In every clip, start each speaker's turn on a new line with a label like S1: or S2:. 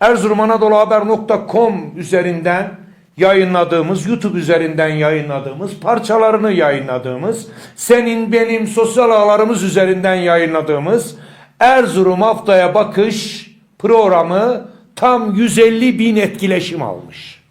S1: ErzurumAnadoluHaber.com üzerinden yayınladığımız, YouTube üzerinden yayınladığımız, parçalarını yayınladığımız, senin benim sosyal ağlarımız üzerinden yayınladığımız Erzurum Haftaya Bakış programı tam 150 bin etkileşim almış.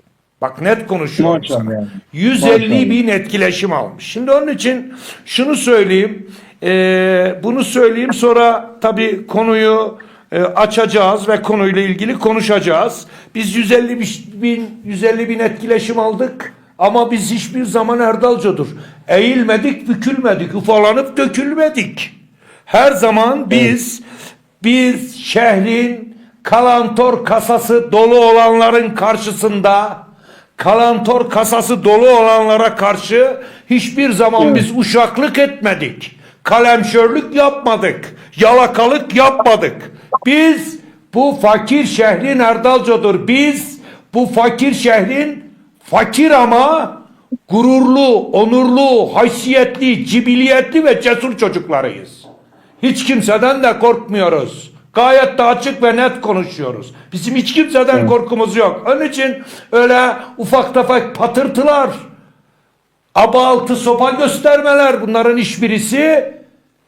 S1: Bak net konuşuyorum
S2: Maşallah
S1: sana.
S2: yani.
S1: 150
S2: Maşallah.
S1: bin etkileşim almış. Şimdi onun için şunu söyleyeyim. Eee, bunu söyleyeyim sonra tabii konuyu e, açacağız ve konuyla ilgili konuşacağız. Biz 150 bin 150 bin etkileşim aldık ama biz hiçbir zaman Erdalco'dur. Eğilmedik, bükülmedik, ufalanıp dökülmedik. Her zaman biz biz şehrin kalantor kasası dolu olanların karşısında kalantor kasası dolu olanlara karşı hiçbir zaman
S2: Evet.
S1: biz uşaklık etmedik. Kalemşörlük yapmadık. Yalakalık yapmadık. Biz bu fakir şehrin Erdalco'dur. Biz bu fakir şehrin fakir ama gururlu, onurlu, haysiyetli, cibiliyetli ve cesur çocuklarıyız. Hiç kimseden de korkmuyoruz. Gayet de açık ve net konuşuyoruz. Bizim hiç kimseden korkumuz yok. Onun için öyle ufak tefek patırtılar, aba altı sopa göstermeler bunların hiçbirisi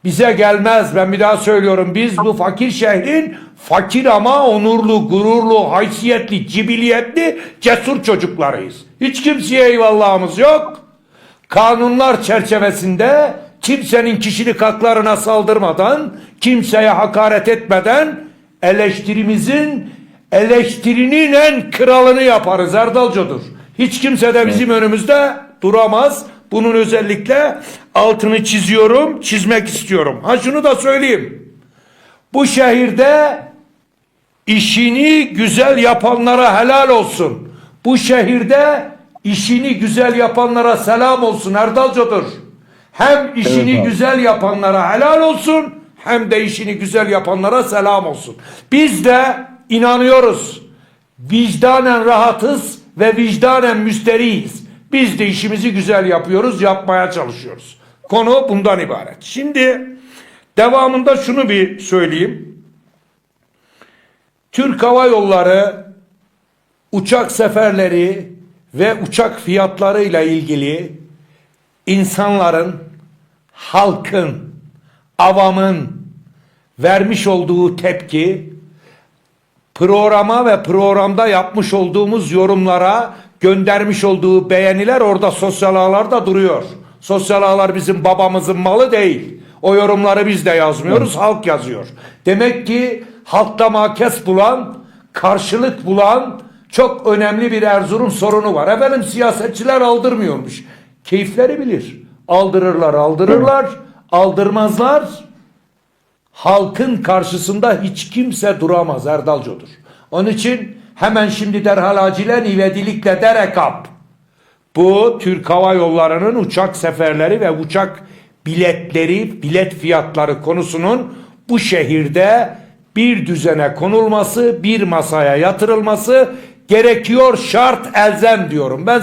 S1: bize gelmez. Ben bir daha söylüyorum. Biz bu fakir şehrin fakir ama onurlu, gururlu, haysiyetli, cibiliyetli, cesur çocuklarıyız. Hiç kimseye eyvallahımız yok. Kanunlar çerçevesinde kimsenin kişilik haklarına saldırmadan, kimseye hakaret etmeden eleştirimizin eleştirinin en kralını yaparız Erdalco'dur. Hiç kimse de bizim önümüzde duramaz. Bunun özellikle altını çiziyorum, çizmek istiyorum. Ha şunu da söyleyeyim. Bu şehirde işini güzel yapanlara helal olsun. Bu şehirde işini güzel yapanlara selam olsun Erdalco'dur. Hem işini
S2: Evet abi.
S1: güzel yapanlara helal olsun hem de işini güzel yapanlara selam olsun. Biz de inanıyoruz. Vicdanen rahatız ve vicdanen müsteriyiz. Biz de işimizi güzel yapıyoruz, yapmaya çalışıyoruz. Konu bundan ibaret. Şimdi devamında şunu bir söyleyeyim. Türk Hava Yolları uçak seferleri ve uçak fiyatlarıyla ilgili insanların, halkın, avamın vermiş olduğu tepki programa ve programda yapmış olduğumuz yorumlara göndermiş olduğu beğeniler orada sosyal ağlarda duruyor. Sosyal ağlar bizim babamızın malı değil. O yorumları biz de yazmıyoruz, halk yazıyor. Demek ki halkta makes bulan, karşılık bulan çok önemli bir Erzurum sorunu var. Efendim siyasetçiler aldırmıyormuş. Keyifleri bilir. Aldırırlar, aldırırlar, aldırmazlar halkın karşısında hiç kimse duramaz Erdalco'dur. Onun için hemen şimdi derhal acilen ivedilikle derekap. Bu Türk Hava Yolları'nın uçak seferleri ve uçak biletleri, bilet fiyatları konusunun bu şehirde bir düzene konulması, bir masaya yatırılması gerekiyor şart elzem diyorum. Ben